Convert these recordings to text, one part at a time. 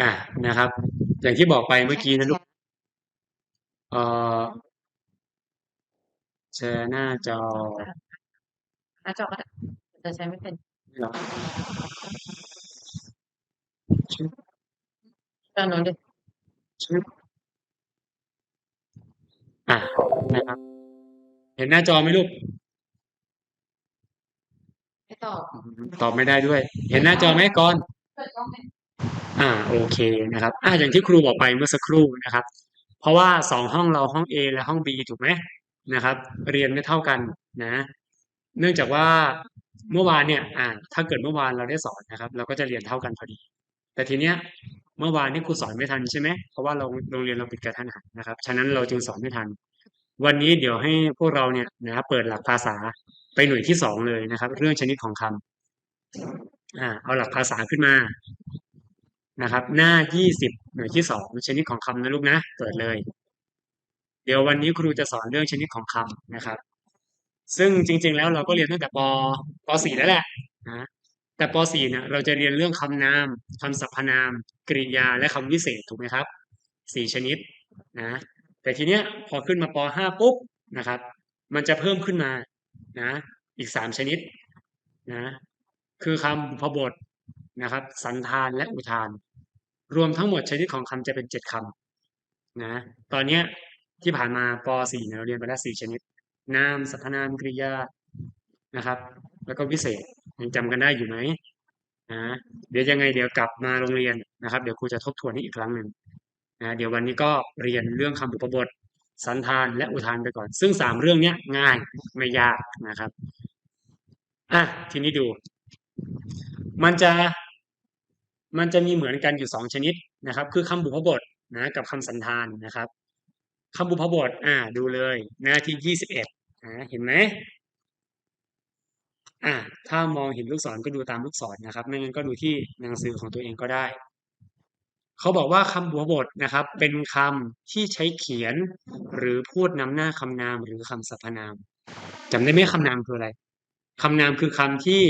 อ่านะครับ อย่างที่บอกไปเมื่อกี้นะลูกเอ่อแชร์หน้าจอหน้าจอก็ได้แต่ใช้ไม่เป็นเหรอตอนนั้นดิชึบอะนะครับ เห็นหน้าจอไหมลูกไม่ตอบ ตอบไม่ได้ด้วย เห็นหน้าจอไหมก่อนเปิดกล้องไหม อ่าโอเคนะครับอ่าอย่างที่ครูบอกไปเมื่อสักครู่นะครับ เพราะว่าสองห้องเราห้อง A และห้อง B ถูกไหมนะครับ เรียนไม่เท่ากันนะ เนื่องจากว่าเมื่อวานเนี่ยอ่าถ้าเกิดเมื่อวานเราได้สอนนะครับ เราก็จะเรียนเท่ากันพอดี แต่ทีเนี้ยเมื่อวานนี่ครูสอนไม่ทันใช่ไหมเพราะว่าเราโรงเรียนเราปิดกระทันหันนะครับ ฉะนั้นเราจึงสอนไม่ทัน วันนี้เดี๋ยวให้พวกเราเนี่ยนะครับเปิดหลักภาษาไปหน่วยที่สองเลยนะครับ เรื่องชนิดของคำอ่าเอาหลักภาษาขึ้นมา นะครับ หน้ายี่สิบหน่วยที่สองชนิดของคำนะลูกนะ เปิดเลย เดี๋ยววันนี้ครูจะสอนเรื่องชนิดของคำนะครับ ซึ่งจริง ๆ แล้วเราก็เรียนตั้งแต่ปปสี่แล้วแหละนะแต่ปสี่เนี่ยเราจะเรียนเรื่องคำนามคำสรรพนาม กริยาและคำวิเศษถูกไหมครับสี่ชนิดนะแต่ทีเนี้ยพอขึ้นมาปห้าปุ๊บนะครับ มันจะเพิ่มขึ้นมานะอีกสามชนิดนะคือคำพบทนะครับ สันธานและอุทาน รวมทั้งหมดชนิดของคำจะเป็นเจ็ดคำนะตอนเนี้ยที่ผ่านมาป .4 เนี่ยเราเรียนไปแล้วสี่ชนิด นามสรรพนามกริยานะครับ แล้วก็วิเศษยังจำกันได้อยู่ไหมนะเดี๋ยวยังไงเดี๋ยวกลับมาโรงเรียนนะครับ เดี๋ยวครูจะทบทวนให้อีกครั้งหนึ่งนะเดี๋ยววันนี้ก็เรียนเรื่องคำอุปบท สันธานและอุทานไปก่อน ซึ่งสามเรื่องเนี้ยง่ายไม่ยากนะครับอะทีนี้ดู มันจะ มันจะมีเหมือนกันอยู่สองชนิดนะครับ คือคำบุพบทนะกับคำสันธานนะครับคำบุพบท อ่า ดูเลยหน้าที่ยี่สิบเอ็ดอ่าเห็นไหมอ่า ถ้ามองเห็นลูกศรก็ดูตามลูกศรนะครับไม่งั้นก็ดูที่หนังสือของตัวเองก็ได้ เขาบอกว่าคำบุพบทนะครับ เป็นคำที่ใช้เขียน หรือพูดนำหน้าคำนามหรือคำสรรพนามจำได้ไหมคำนามคืออะไรคำนามคือคำที่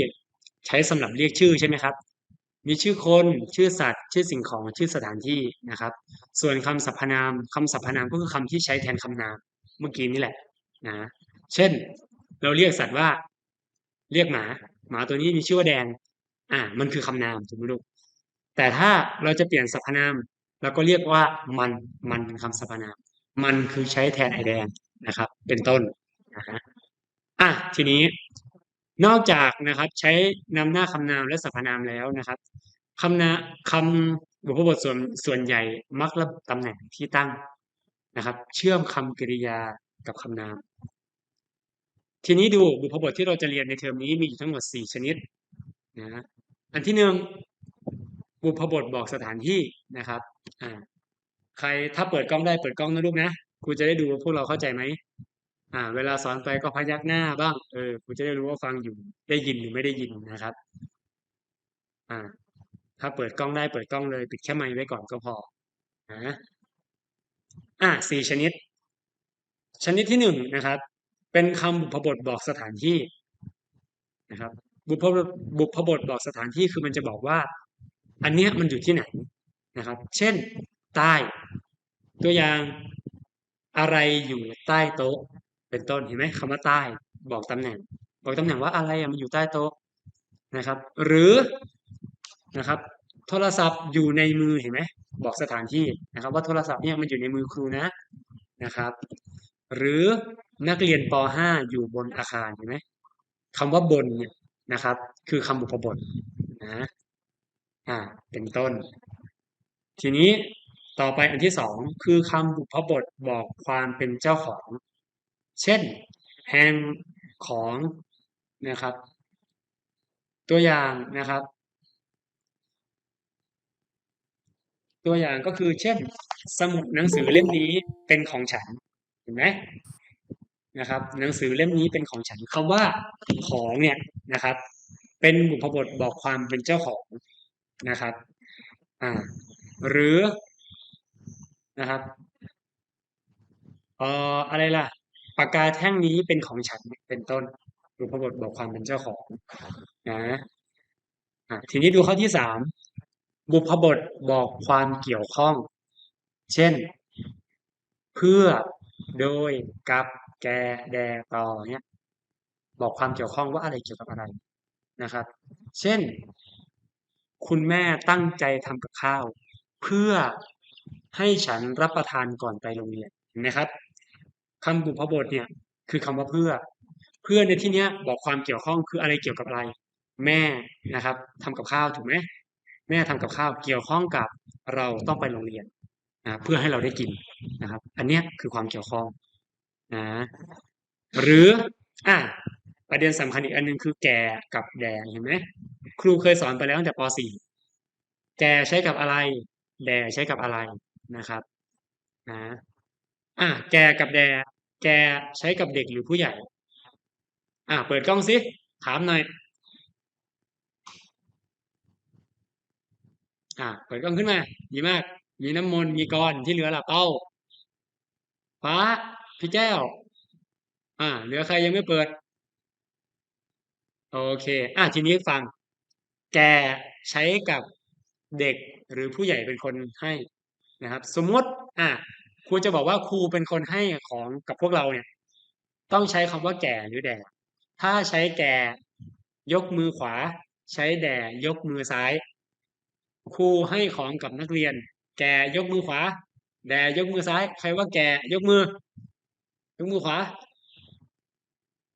ใช้สำหรับเรียกชื่อใช่ไหมครับ มีชื่อคนชื่อสัตว์ ชื่อสิ่งของชื่อสถานที่นะครับ ส่วนคำสรรพนามคำสรรพนามก็คือคำที่ใช้แทนคำนามเมื่อกี้นี่แหละนะเช่น เราเรียกสัตว์ว่า เรียกหมา หมาตัวนี้มีชื่อว่าแดง อ่า มันคือคำนามถูกไหมลูกแต่ถ้าเราจะเปลี่ยนสรรพนามเราก็เรียกว่ามันมันเป็นคำสรรพนาม มันคือใช้แทนไอแดงนะครับ เป็นต้นนะฮะอะทีนี้ นอกจากนะครับใช้นำหน้าคำนามและสรรพนามแล้วนะครับคำนาคำบุพบทส่วนส่วนใหญ่มักระบุตำแหน่งที่ตั้งนะครับ เชื่อมคำกริยากับคำนาม ทีนี้ดูบุพบทที่เราจะเรียนในเทอมนี้มีอยู่ทั้งหมดสี่ชนิดนะอันที่หนึ่งบุพบทบอกสถานที่นะครับอ่าใครถ้าเปิดกล้องได้เปิดกล้องนะลูกนะครูจะได้ดูพวกเราเข้าใจไหม อ่า เวลาสอนไปก็พยักหน้าบ้าง เออครูจะได้รู้ว่าฟังอยู่ ได้ยินหรือไม่ได้ยินนะครับ อ่า ถ้าเปิดกล้องได้เปิดกล้องเลย ปิดแค่ไมค์ไว้ก่อนก็พอนะอ่าสี่ชนิด ชนิดที่หนึ่งนะครับ เป็นคำบุพบทบอกสถานที่นะครับ บุพบทบุพบทบอกสถานที่คือมันจะบอกว่า อันเนี้ยมันอยู่ที่ไหนนะครับ เช่น ใต้ ตัวอย่างอะไรอยู่ใต้โต๊ะ เป็นต้นเห็นไหมคำว่าใต้บอกตำแหน่ง บอกตำแหน่งว่าอะไรอะมันอยู่ใต้โต๊ะนะครับ หรือนะครับ โทรศัพท์อยู่ในมือเห็นไหมบอกสถานที่นะครับ ว่าโทรศัพท์เนี่ยมันอยู่ในมือครูนะนะครับ หรือนักเรียนป .5 อยู่บนอาคารเห็นไหมคำว่าบนเนี่ยนะครับ คือคำบุพบทนะอ่าเป็นต้น ทีนี้ต่อไปอันที่สองคือคำบุพบทบอกความเป็นเจ้าของ เช่นแห่งของนะครับ ตัวอย่างนะครับ ตัวอย่างก็คือเช่น สมุดหนังสือเล่มนี้เป็นของฉันเห็นไหมนะครับ หนังสือเล่มนี้เป็นของฉันคำว่าของเนี่ยนะครับ เป็นบุพบทบอกความเป็นเจ้าของนะครับอ่าหรือนะครับเอ่ออะไรล่ะ ปากกาแท่งนี้เป็นของฉันเป็นต้นบุพบทบอกความเป็นเจ้าของนะทีนี้ดูข้อที่สามบุพบทบอกความเกี่ยวข้อง เช่น เพื่อโดยกับแกแดต่อเนี่ยบอกความเกี่ยวข้องว่าอะไรเกี่ยวกับอะไรนะครับ เช่น คุณแม่ตั้งใจทำกับข้าว เพื่อให้ฉันรับประทานก่อนไปโรงเรียนเห็นไหมครับ คำบุพบทเนี่ย คือคำว่าเพื่อ เพื่อในที่เนี้ยบอกความเกี่ยวข้องคืออะไรเกี่ยวกับอะไร แม่นะครับทำกับข้าวถูกไหมแม่ทำกับข้าวเกี่ยวข้องกับเราต้องไปโรงเรียนนะเพื่อให้เราได้กินนะครับ อันเนี้ยคือความเกี่ยวข้องนะหรืออะประเด็นสำคัญอีกอันหนึงคือแก่กับแดงเห็นไหมครูเคยสอนไปแล้วตั้งแต่ป .4 แก่ใช้กับอะไร แดงใช้กับอะไรนะครับนะ อะแกกับแด แกใช้กับเด็กหรือผู้ใหญ่ อะเปิดกล้องสิถามหน่อย อะเปิดกล้องขึ้นมาดีมาก มีน้ำมนต์มีกรที่เหลือล่ะเป้าฟ้าพี่แก้ว อ่า เหลือใครยังไม่เปิด โอเค อะทีนี้ฟัง แกใช้กับเด็กหรือผู้ใหญ่เป็นคนให้นะครับ สมมติ อะ ครูจะบอกว่าครูเป็นคนให้ของกับพวกเราเนี่ย ต้องใช้คำว่าแก่หรือแด่ถ้าใช้แก่ยกมือขวา ใช้แด่ยกมือซ้าย ครูให้ของกับนักเรียน แก่ยกมือขวา แด่ยกมือซ้าย ใครว่าแก่ยกมือ ยกมือขวา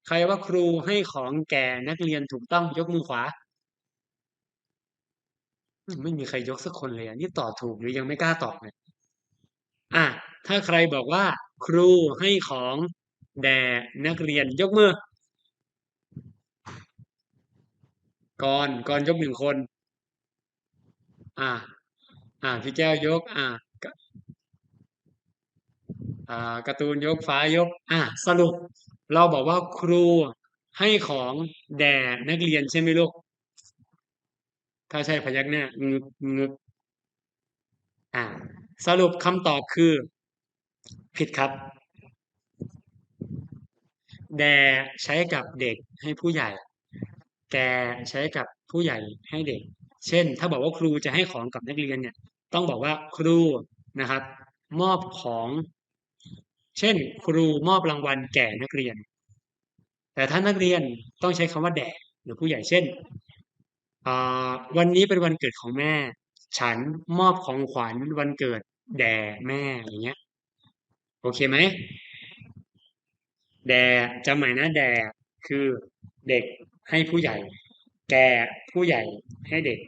ใครว่าครูให้ของแก่นักเรียนถูกต้องยกมือขวา ไม่มีใครยกสักคนเลยอะนี่ตอบถูกหรือยังไม่กล้าตอบเลย อะถ้าใครบอกว่า ครูให้ของแด่นักเรียนยกมือก่อนก่อนยกหนึ่งคน อ่า อ่าพี่แก้วยก อ่าอ่าการ์ตูนยกฟ้ายก อ่าสรุป เราบอกว่าครูให้ของแด่นักเรียนใช่ไหมลูก ถ้าใช่พยักหน้างึกงึกอ่า สรุปคำตอบคือ ผิดครับ แดใช้กับเด็กให้ผู้ใหญ่ แกใช้กับผู้ใหญ่ให้เด็ก เช่น ถ้าบอกว่าครูจะให้ของกับนักเรียนเนี่ย ต้องบอกว่าครูนะครับ มอบของ เช่น ครูมอบรางวัลแก่นักเรียน แต่ถ้านักเรียนต้องใช้คำว่าแดหรือผู้ใหญ่เช่นวันนี้เป็นวันเกิดของแม่ ฉันมอบของขวัญวันเกิดแด่แม่อย่างเงี้ย โอเคไหมแด่จำหมายนะแด่คือเด็กให้ผู้ใหญ่ แก่ผู้ใหญ่ให้เด็ก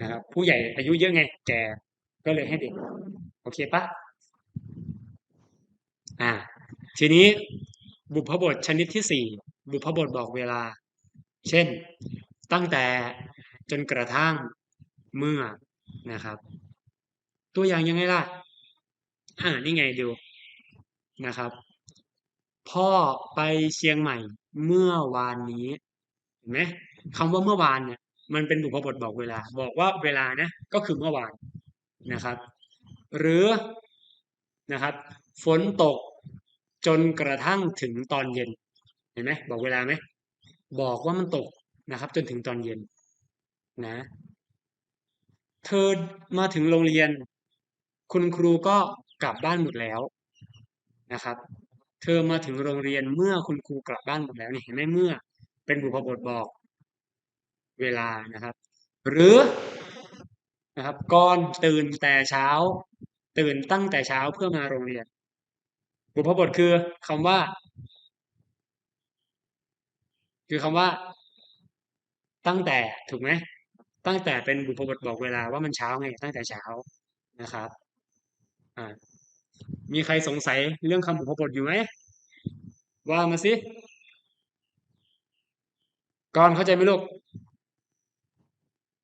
นะครับผู้ใหญ่อายุเยอะไง แก่ก็เลยให้เด็ก โอเคปะอ่า ทีนี้บุพบทชนิดที่สี่บุพบทบอกเวลา เช่น ตั้งแต่จนกระทั่งเมื่อ นะครับ ตัวอย่างยังไงล่ะ อ่านี่ไงดูนะครับ พ่อไปเชียงใหม่เมื่อวานนี้เห็นไหมคำว่าเมื่อวานเนี่ย มันเป็นบุพบทบอกเวลา บอกว่าเวลานะก็คือเมื่อวานนะครับ หรือนะครับ ฝนตกจนกระทั่งถึงตอนเย็น เห็นไหมบอกเวลาไหมบอกว่ามันตกนะครับ จนถึงตอนเย็นนะ เธอมาถึงโรงเรียน คุณครูก็กลับบ้านหมดแล้วนะครับ เธอมาถึงโรงเรียนเมื่อคุณครูกลับบ้านหมดแล้วนี่เห็นไหมเมื่อ เป็นบุพบทบอกเวลานะครับ หรือนะครับก่อนตื่นแต่เช้า ตื่นตั้งแต่เช้าเพื่อมาโรงเรียน บุพบทคือคำว่า คือคำว่า ตั้งแต่ถูกไหม ตั้งแต่เป็นบุพบทบอกเวลาว่ามันเช้าไง ตั้งแต่เช้านะครับ อ่า มีใครสงสัยเรื่องคำบุพบทอยู่ไหมว่ามาสิก่อนเข้าใจไหมลูก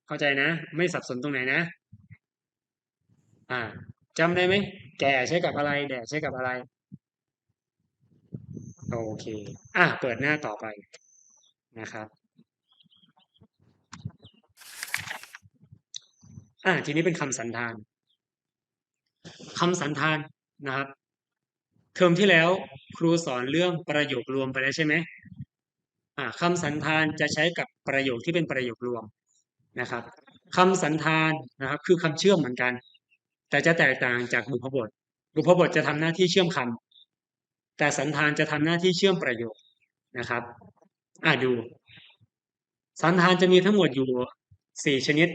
เข้าใจนะ ไม่สับสนตรงไหนนะ อ่าจำได้ไหมแก่ใช้กับอะไร แด่ใช้กับอะไร โอเค อะเปิดหน้าต่อไปนะครับ อ่า ทีนี้เป็นคำสันธานคำสันธานนะครับ เทอมที่แล้วครูสอนเรื่องประโยครวมไปแล้วใช่ไหมอ่าคำสันธานจะใช้กับประโยคที่เป็นประโยครวมนะครับคำสันธานนะครับ คือคำเชื่อมเหมือนกัน แต่จะแตกต่างจากบุพบท บุพบทจะทำหน้าที่เชื่อมคำแต่สันธานจะทำหน้าที่เชื่อมประโยคนะครับ อ่าดู สันธานจะมีทั้งหมดอยู่สี่ชนิด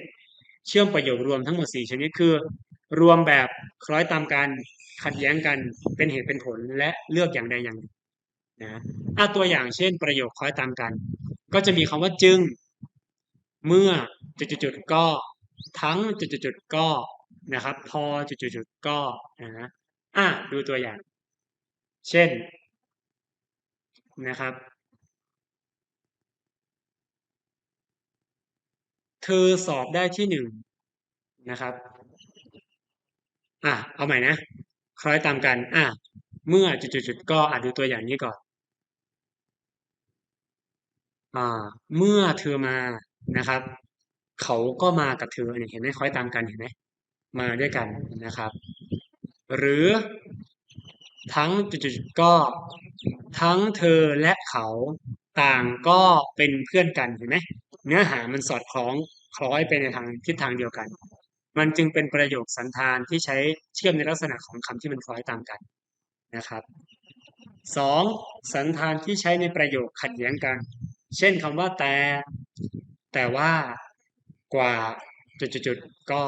เชื่อมประโยครวมทั้งหมดสี่ชนิดคือ รวมแบบคล้อยตามกันขัดแย้งกันเป็นเหตุเป็นผลและเลือกอย่างใดอย่างหนึ่งนะอะตัวอย่างเช่น ประโยคคล้อยตามกัน ก็จะมีคำว่าจึง เมื่อจุดๆก็ ทั้งจุดๆก็นะครับ พอจุดๆก็นะอะดูตัวอย่าง เช่นนะครับ เธอสอบได้ที่หนึ่งนะครับ อะเอาใหม่นะ คล้อยตามกัน อะเมื่อจุดๆก็อะดูตัวอย่างนี้ก่อนอ่าเมื่อเธอมานะครับ เขาก็มากับเธอเนี่ยเห็นไหมคล้อยตามกันเห็นไหมมาด้วยกันนะครับ หรือทั้งจุดๆก็ทั้งเธอและเขาต่างก็เป็นเพื่อนกันเห็นไหมเนื้อหามันสอดคล้อง คล้อยไปในทางทิศทางเดียวกัน มันจึงเป็นประโยคสันธานที่ใช้เชื่อมในลักษณะของคำที่มันคล้อยตามกันนะครับสองสันธานที่ใช้ในประโยคขัดแย้งกัน เช่นคำว่าแต่ แต่ว่ากว่าจุดๆก็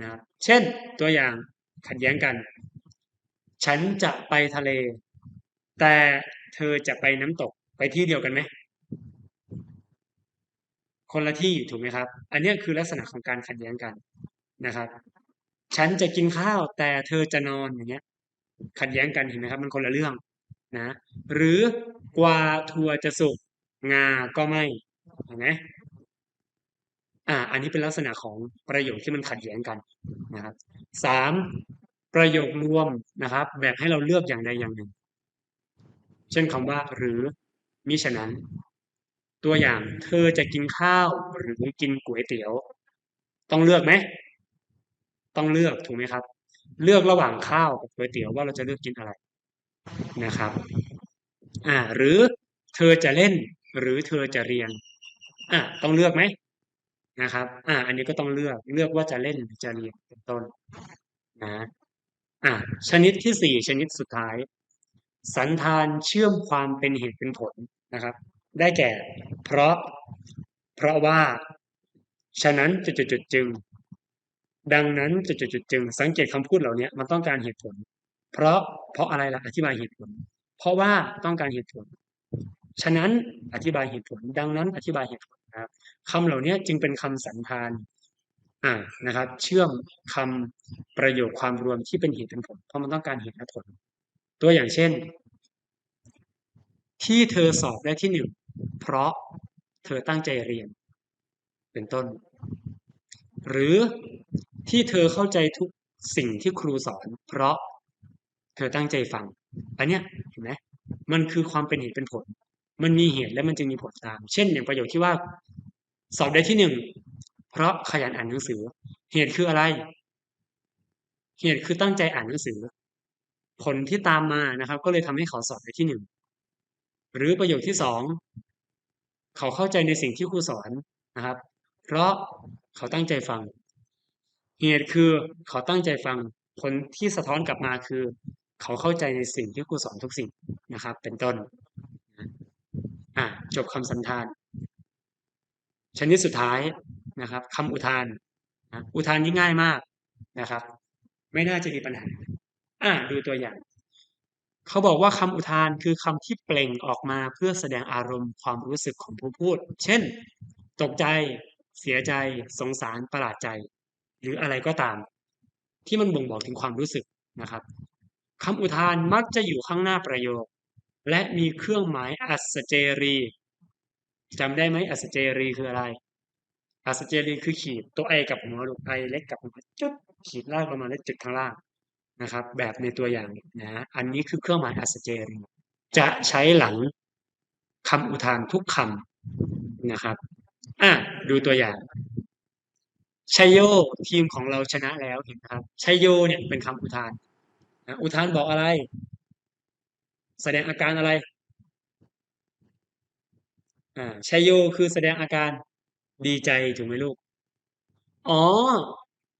นะเช่นตัวอย่างขัดแย้งกัน ฉันจะไปทะเล แต่เธอจะไปน้ำตกไปที่เดียวกันไหม คนละที่ถูกไหมครับ อันนี้คือลักษณะของการขัดแย้งกันนะครับ ฉันจะกินข้าวแต่เธอจะนอนอย่างเงี้ย ขัดแย้งกันเห็นไหมครับ มันคนละเรื่องนะ หรือกว่าถั่วจะสุกงาก็ไม่เห็นไหมอ่า อันนี้เป็นลักษณะของประโยคที่มันขัดแย้งกันนะครับสามประโยครวมนะครับ แบบให้เราเลือกอย่างใดอย่างหนึ่ง เช่นคำว่าหรือมิฉะนั้น ตัวอย่างเธอจะกินข้าวหรือกินก๋วยเตี๋ยว ต้องเลือกไหมต้องเลือกถูกไหมครับ เลือกระหว่างข้าวกับก๋วยเตี๋ยวว่าเราจะเลือกกินอะไรนะครับ อ่า หรือเธอจะเล่น หรือเธอจะเรียนอ่าต้องเลือกไหมนะครับ อ่า อันนี้ก็ต้องเลือกเลือกว่าจะเล่นหรือจะเรียนเป็นต้นนะอ่าชนิดที่สี่ชนิดสุดท้าย สันธานเชื่อมความเป็นเหตุเป็นผลนะครับ ได้แก่ เพราะ เพราะว่า ฉะนั้นจุดๆจึง ดังนั้นจุดๆจึง สังเกตคำพูดเหล่านี้มันต้องการเหตุผล เพราะเพราะอะไรล่ะอธิบายเหตุผล เพราะว่าต้องการเหตุผล ฉะนั้นอธิบายเหตุผล ดังนั้นอธิบายเหตุผลนะครับคำเหล่านี้จึงเป็นคำสันธานอ่านะครับ เชื่อมคำประโยคความรวมที่เป็นเหตุเป็นผล เพราะมันต้องการเหตุและผล ตัวอย่างเช่น ที่เธอสอบได้ที่หนึ่ง เพราะเธอตั้งใจเรียน เป็นต้น หรือที่เธอเข้าใจทุกสิ่งที่ครูสอน เพราะเธอตั้งใจฟัง อันเนี้ยเห็นไหมมันคือความเป็นเหตุเป็นผล มันมีเหตุและมันจึงมีผลตาม เช่นอย่างประโยคที่ว่า สอบได้ที่หนึ่งเพราะขยันอ่านหนังสือ เหตุคืออะไร เหตุคือตั้งใจอ่านหนังสือ ผลที่ตามมานะครับ ก็เลยทำให้เขาสอบได้ที่หนึ่ง หรือประโยคที่สองเขาเข้าใจในสิ่งที่ครูสอนนะครับ เพราะเขาตั้งใจฟัง เหตุคือเขาตั้งใจฟังผลที่สะท้อนกลับมาคือ เขาเข้าใจในสิ่งที่ครูสอนทุกสิ่งนะครับ เป็นต้นอะจบคำสันธานชนิดสุดท้ายนะครับคำอุทานอุทานนี่ง่ายมากนะครับ ไม่น่าจะมีปัญหา อะดูตัวอย่าง เขาบอกว่าคำอุทานคือคำที่เปล่งออกมาเพื่อแสดงอารมณ์ความรู้สึกของผู้พูด เช่น ตกใจ เสียใจ สงสารประหลาดใจ หรืออะไรก็ตาม ที่มันบ่งบอกถึงความรู้สึกนะครับคำอุทานมักจะอยู่ข้างหน้าประโยค และมีเครื่องหมายอัศเจรีจำได้ไหมอัศเจรีคืออะไรอัศเจรีคือขีดตัวไอกับหัวลูกไอเล็กกับหัวจุดขีดล่างประมาณเล็กจุดข้างล่าง นะครับแบบในตัวอย่างนะอันนี้คือเครื่องหมายอัศเจรจะใช้หลังคำอุทานทุกคำนะครับอะดูตัวอย่างชัยโยทีมของเราชนะแล้วเห็นครับชัยโยเนี่ยเป็นคำอุทานนะอุทานบอกอะไร แสดงอาการอะไรอ่าชัยโยคือแสดงอาการดีใจถูกไหมลูก อ๋อ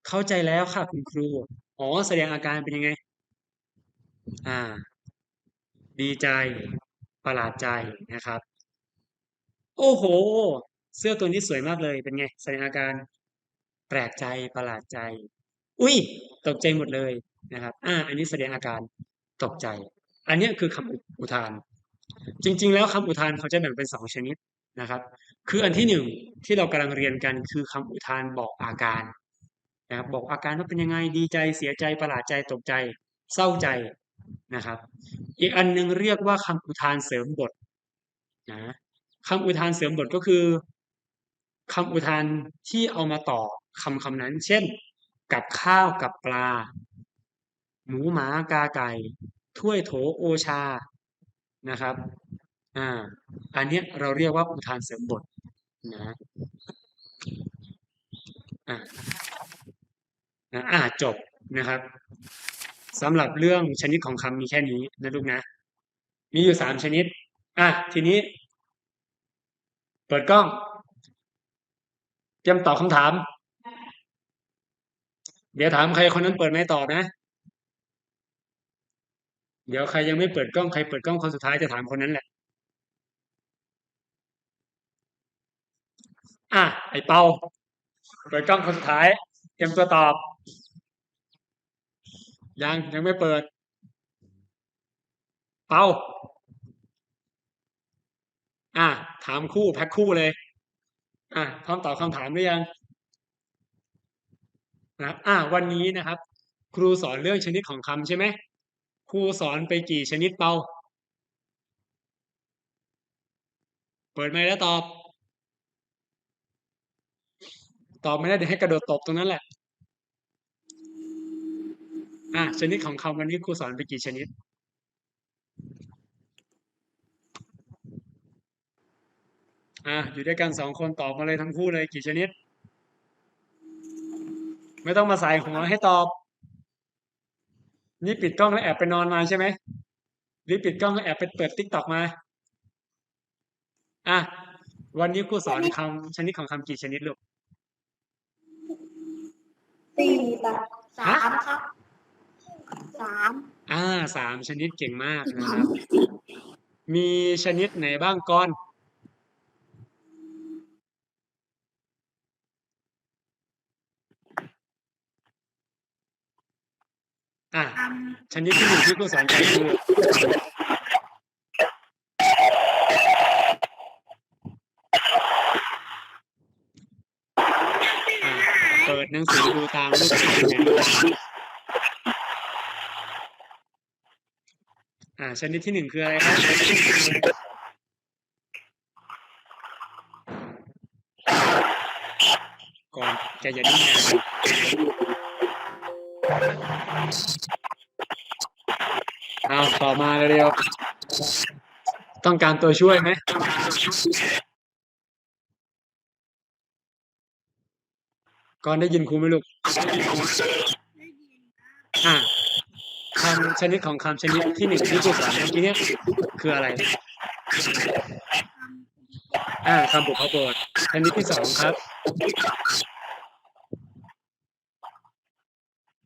เข้าใจแล้วค่ะคุณครู อ๋อ แสดงอาการเป็นยังไง อ่า ดีใจ ประหลาดใจนะครับ โอ้โห เสื้อตัวนี้สวยมากเลย เป็นไง แสดงอาการแปลกใจ ประหลาดใจ อุ๊ยตกใจหมดเลยนะครับ อ่า อันนี้แสดงอาการตกใจ อันนี้คือคำอุอุทาน จริง ๆ แล้วคำอุทานเขาจะแบ่งเป็น2ชนิดนะครับ คืออันที่1ที่เรากำลังเรียนกันคือคำอุทานบอกอาการ นะครับ บอกอาการว่าเป็นยังไงดีใจเสียใจประหลาดใจตกใจ เศร้าใจนะครับ อีกอันหนึ่งเรียกว่าคำอุทานเสริมบทนะคำอุทานเสริมบทก็คือคำอุทานที่เอามาต่อคำคำนั้น เช่น กับข้าวกับปลา หมูหมากาไก่ถ้วยโถโอชานะครับอาอันเนี้ยเราเรียกว่าอุทานเสริมบทนะอา นะอาจบนะครับสำหรับเรื่องชนิดของคำมีแค่นี้นะลูกนะ มีอยู่3ชนิด อ่าทีนี้ เปิดกล้องเตรียมตอบคำถาม เดี๋ยวถามใครคนนั้นเปิดไมค์ตอบนะ เดี๋ยวใครยังไม่เปิดกล้องใครเปิดกล้องคนสุดท้ายจะถามคนนั้นแหละ อ่าไอเปาเปิดกล้องคนสุดท้าย รียมตัวตอบ ยังยังไม่เปิด เปาอาถามคู่แพ็กคู่เลยอาพร้อมตอบคำถามหรือยัง?นะครับอาวันนี้นะครับ ครูสอนเรื่องชนิดของคำใช่ไหมครูสอนไปกี่ชนิดเปา?เปิดไมค์แล้วตอบ ตอบไม่ได้เดี๋ยวให้กระโดดตบตรงนั้นแหละ อ่าชนิดของคำวันนี้ครูสอนไปกี่ชนิด?อ่าอยู่ด้วยกัน2คนตอบมาเลยทั้งคู่เลยกี่ชนิด?ไม่ต้องมาสายหัวให้ตอบ นี่ปิดกล้องแล้วแอบไปนอนมาใช่ไหม?หรือปิดกล้องแล้วแอบไปเปิด TikTok มา?อ่าวันนี้ครูสอนคำชนิดของคำกี่ชนิดลูก? 4ค่ะฮะ?3ครับ3อา3ชนิดเก่งมากนะครับ มีชนิดไหนบ้างกรณ์?อาชนิดที่1ที่ครูสอนไปคือ อา เปิด หนังสือดูตามรูปที่ขึ้นเนี่า ชนิดที่1คืออะไรครับ?กรณ์แกอย่าดิ้นนานอ้าวตอมาเร็วๆต้องการตัวช่วยไหม? กรณ์ได้ยินครูไหมลูก?อาคำชนิดของคำชนิดที่1ที่ครูสอนเมื่อกี้เนี้ยคืออะไร?อาคำบุพบทชนิดที่2ครับ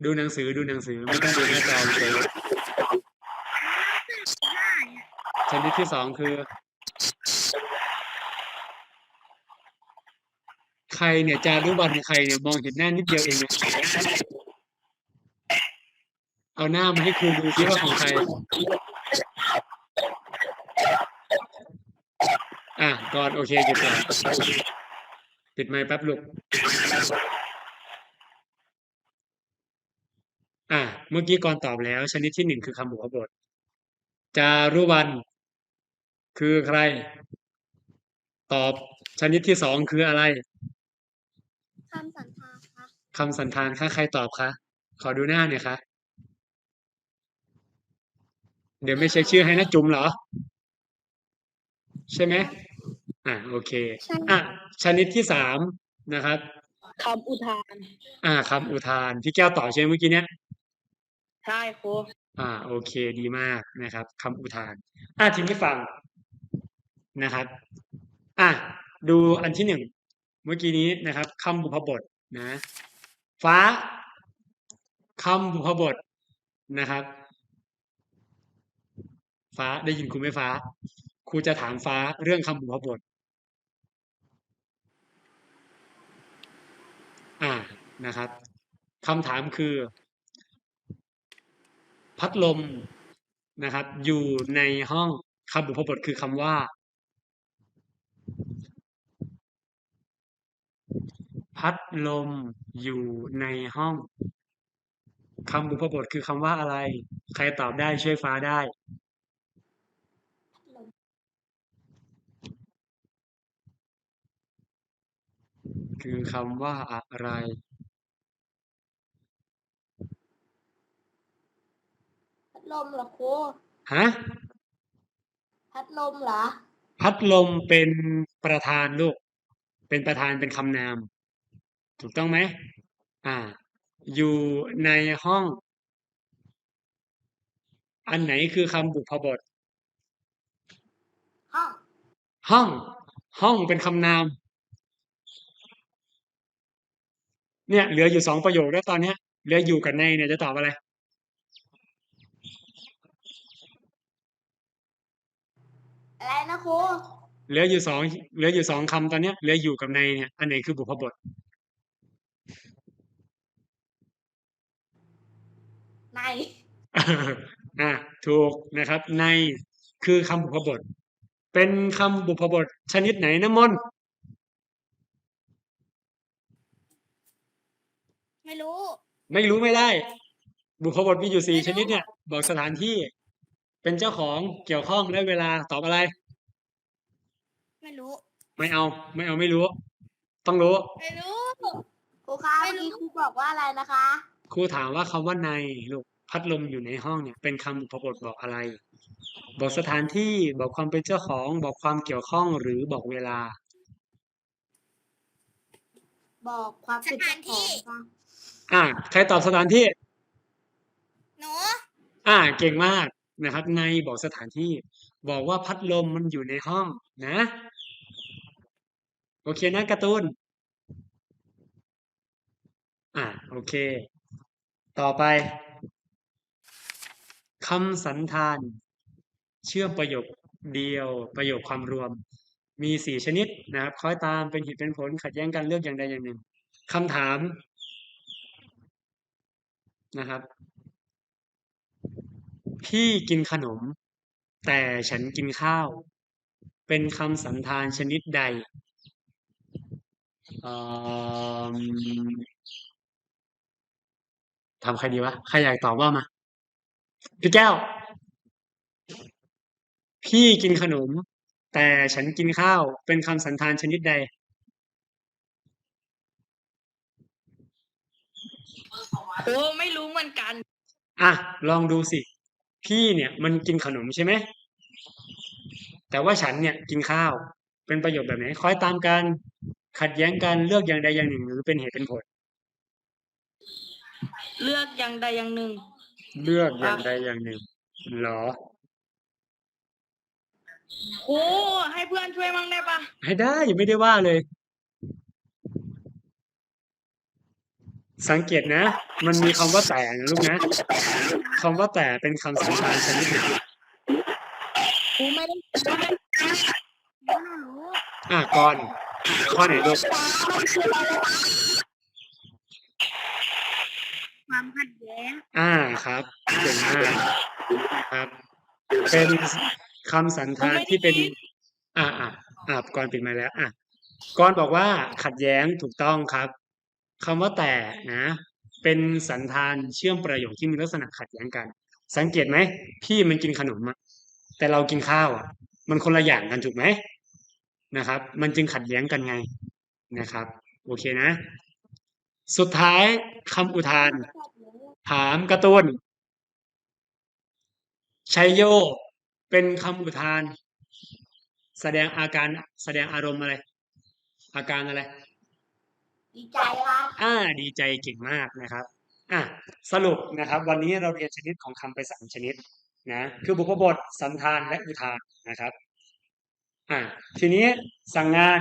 ดูหนังสือดูหนังสือไม่ต้องดูหน้าจอเฉยชนิดที่2คือ ใครเนี่ยจารุวรรณใครเนี่ยมองเห็นหน้านิดเดียวเองเเอาหน้ามาให้ครูดูซิว่าของใคร?อากรณ์โอเคหยุดก่อนปิดไมค์แป๊บลูกอาเมื่อกี้กรณ์ตอบแล้ว ชนิดที่1คือคำบุพบท จารุวรรณคือใคร?ตอบชนิดที่2คืออะไร? คำสันธานค่ะคำสันธานคะใครตอบคะ?ขอดูหน้าหน่อยคะเดี๋ยวไม่เช็กชื่อให้นะจุ๋มเหรอ?ใช่ไหม?อาโอเคใช่อาชนิดที่3นะครับคำอุทานอาคำอุทานพี่แก้วตอบใช่ไหมเมื่อกี้เนี้ย?ใช่ครูอาโอเคดีมากนะครับคำอุทานอาทีนี้ฟังนะครับอาดูอันที่1 เมื่อกี้นี้นะครับคำบุพบทนะ ฟ้าคำบุพบทนะครับ ฟ้าได้ยินครูไหมฟ้าครูจะถามฟ้าเรื่องคำบุพบท อ่านะครับคำถามคือ พัดลมนะครับ อยู่ในห้องคำบุพบทคือคำว่า พัดลมอยู่ในห้องคำบุพบทคือคำว่าอะไร ใครตอบได้ช่วยฟ้าได้ คือคำว่าอะไร พัดลมเหรอครูฮะ พัดลมเหรอ พัดลมเป็นประธานลูก เป็นประธานเป็นคำนาม ถูกต้องไหมอ่า อยู่ในห้อง อันไหนคือคำบุพบท ห้อง ห้อง ห้องเป็นคำนาม เนี่ย เหลืออยู่สองประโยคแล้วตอนเนี้ยเหลืออยู่กับในเนี่ยจะตอบอะไร อะไรนะครูเหลืออยู่สองเหลืออยู่สองคำตอนเนี้ยเหลืออยู่กับในเนี่ย อันไหนคือบุพบท ในอ่าถูกนะครับ ในคือคำบุพบท เป็นคำบุพบท ชนิดไหนนะมนต์ไม่รู้ ไม่รู้ไม่ได้ บุพบทมีอยู่สี่ชนิดเนี่ย บอกสถานที่ เป็นเจ้าของเกี่ยวข้องและเวลาตอบอะไร ไม่รู้ ไม่เอา ไม่เอาไม่รู้ ต้องรู้ ไม่รู้ ครูคะเมื่อกี้ครูบอกว่าอะไรนะคะ ครูถามว่าคำว่าในลูกพัดลมอยู่ในห้องเนี่ยเป็นคำบุพบทบอกอะไร บอกสถานที่บอกความเป็นเจ้าของ บอกความเกี่ยวข้องหรือบอกเวลา บอกความเป็นเจ้าของค่ะอ่าใครตอบสถานที่หนูอ่าเก่งมากนะครับ ในบอกสถานที่ บอกว่าพัดลมมันอยู่ในห้องนะ โอเคนะการ์ตูนอ่าโอเค ต่อไปคำสันธาน เชื่อมประโยคเดียวประโยคความรวม มีสี่ชนิดนะครับคอยตามเป็นเหตุเป็นผลขัดแย้งกันเลือกอย่างใดอย่างหนึ่งคำถามนะครับ พี่กินขนม แต่ฉันกินข้าว เป็นคำสันธานชนิดใดอ่อ ทำใครดีวะ ใครอยากตอบว่ามา พี่แก้ว พี่กินขนม แต่ฉันกินข้าว เป็นคำสันธานชนิดใด โอ้ไม่รู้เหมือนกัน อะ ลองดูสิ พี่เนี่ย มันกินขนมใช่ไหม แต่ว่าฉันเนี่ยกินข้าว เป็นประโยคแบบไหนคล้อยตามกัน ขัดแย้งกัน เลือกอย่างใดอย่างหนึ่ง หรือเป็นเหตุเป็นผล เลือกอย่างใดอย่างหนึ่ง เลือกอย่างใดอย่างหนึ่งเหรอครูให้เพื่อนช่วยมั่งได้ปะให้ได้ไม่ได้ว่าเลย สังเกตนะ มันมีคำว่าแต่นะลูกนะคำว่าแต่เป็นคำสันธานชนิดหนึ่งครูไม่ได้ไม่รู้อะก่อนข้อไหนลูก ความขัดแย้ง อ่า ครับเก่งมากครับ เป็นคำสันธานที่เป็น อ่าอ่าอ่าก่อนปิดไมาแล้ว อะก่อนบอกว่าขัดแย้งถูกต้องครับคำว่าแต่นะ เป็นสันธานเชื่อมประโยคที่มีลักษณะขัดแย้งกัน สังเกตไหมพี่มันกินขนมอะแต่เรากินข้าวอะมันคนละอย่างกันถูกไหมนะครับ มันจึงขัดแย้งกันไงนะครับ โอเคนะ สุดท้ายคำอุทาน ถามการ์ตูนชัยโย เป็นคำอุทาน แสดงอาการแสดงอารมณ์อะไร อาการอะไร ดีใจครับ อ่า ดีใจเก่งมากนะครับ อะสรุปนะครับ วันนี้เราเรียนชนิดของคำไปสามชนิดนะคือบุพบทสันธานและอุทานนะครับ อ่าทีนี้สั่งงาน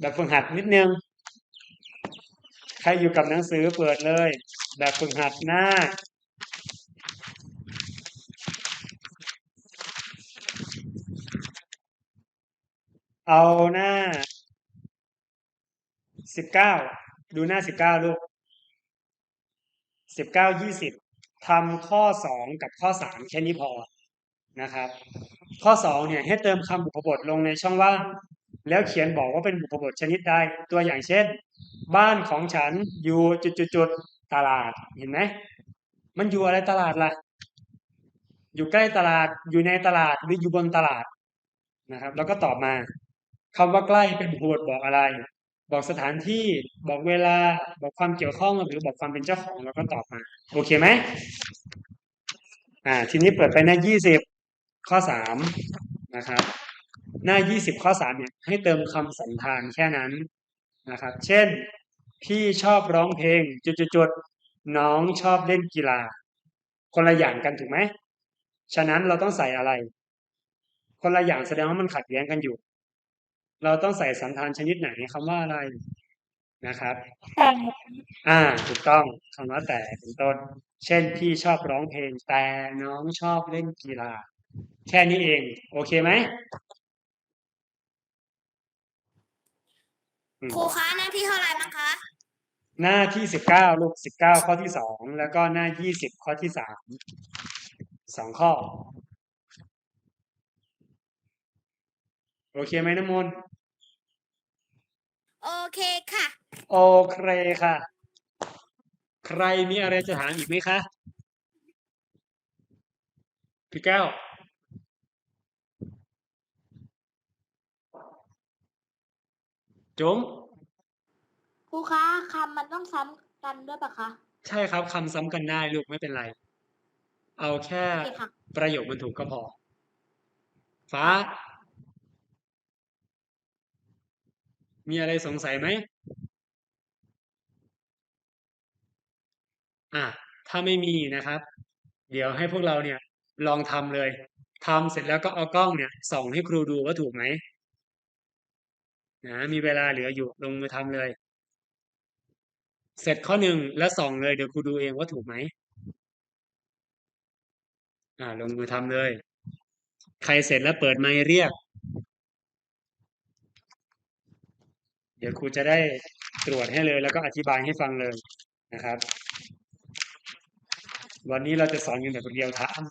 แบบฝึกหัดนิดนึง ใครอยู่กับหนังสือเปิดเลย แบบฝึกหัดหน้า เอาหน้าสิบเก้าดูหน้าสิบเก้าลูกสิบเก้ายี่สิบทำข้อสองกับข้อสามแค่นี้พอนะครับ ข้อสองเนี่ยให้เติมคำบุพบทลงในช่องว่าง แล้วเขียนบอกว่าเป็นบุพบทชนิดใดตัวอย่างเช่น บ้านของฉันอยู่จุดๆตลาดเห็นไหมมันอยู่อะไรตลาดล่ะ อยู่ใกล้ตลาดอยู่ในตลาดหรืออยู่บนตลาดนะครับ แล้วก็ตอบมาคำว่าใกล้เป็นบุพบทบอกอะไร บอกสถานที่บอกเวลาบอกความเกี่ยวข้องหรือบอกความเป็นเจ้าของแล้วก็ตอบมา โอเคไหมอ่า ทีนี้เปิดไปหน้ายี่สิบข้อสามนะครับ หน้ายี่สิบข้อสามเนี่ย ให้เติมคำสันธานแค่นั้นนะครับ เช่น พี่ชอบร้องเพลง จุดๆๆน้องชอบเล่นกีฬา คนละอย่างกันถูกไหม ฉะนั้นเราต้องใส่อะไร คนละอย่างแสดงว่ามันขัดแย้งกันอยู่ เราต้องใส่สันธานชนิดไหนคำว่าอะไรนะครับ อ่า ถูกต้องคำว่าแต่เป็นต้น เช่น พี่ชอบร้องเพลงแต่น้องชอบเล่นกีฬา แค่นี้เอง โอเคไหมอืม ครูคะหน้าที่เท่าไหร่มั้งคะ หน้าที่สิบเก้าลูกสิบเก้าข้อที่สองแล้วก็หน้ายี่สิบข้อที่สามสองข้อ โอเคไหมน้ำมนต์โอเคค่ะ โอเคค่ะ ใครมีอะไรจะถามอีกไหมคะ พี่แก้ว จุ๋มครูคะคำมันต้องซ้ำกันด้วยปะคะใช่ครับคำซ้ำกันได้ลูกไม่เป็นไร เอาแค่โอเคค่ะ ประโยคมันถูกก็พอ ฟ้า มีอะไรสงสัยไหมอะถ้าไม่มีนะครับ เดี๋ยวให้พวกเราเนี่ยลองทำเลยทำเสร็จแล้วก็เอากล้องเนี่ยส่องให้ครูดูว่าถูกไหม นะมีเวลาเหลืออยู่ลงมือทำเลย เสร็จข้อหนึ่งแล้วส่องเลยเดี๋ยวครูดูเองว่าถูกไหมอ่า ลงมือทำเลย ใครเสร็จแล้วเปิดไมค์เรียก เดี๋ยวครูจะได้ตรวจให้เลย แล้วก็อธิบายให้ฟังเลยนะครับ วันนี้เราจะสอนกันแบบเรียลไทม์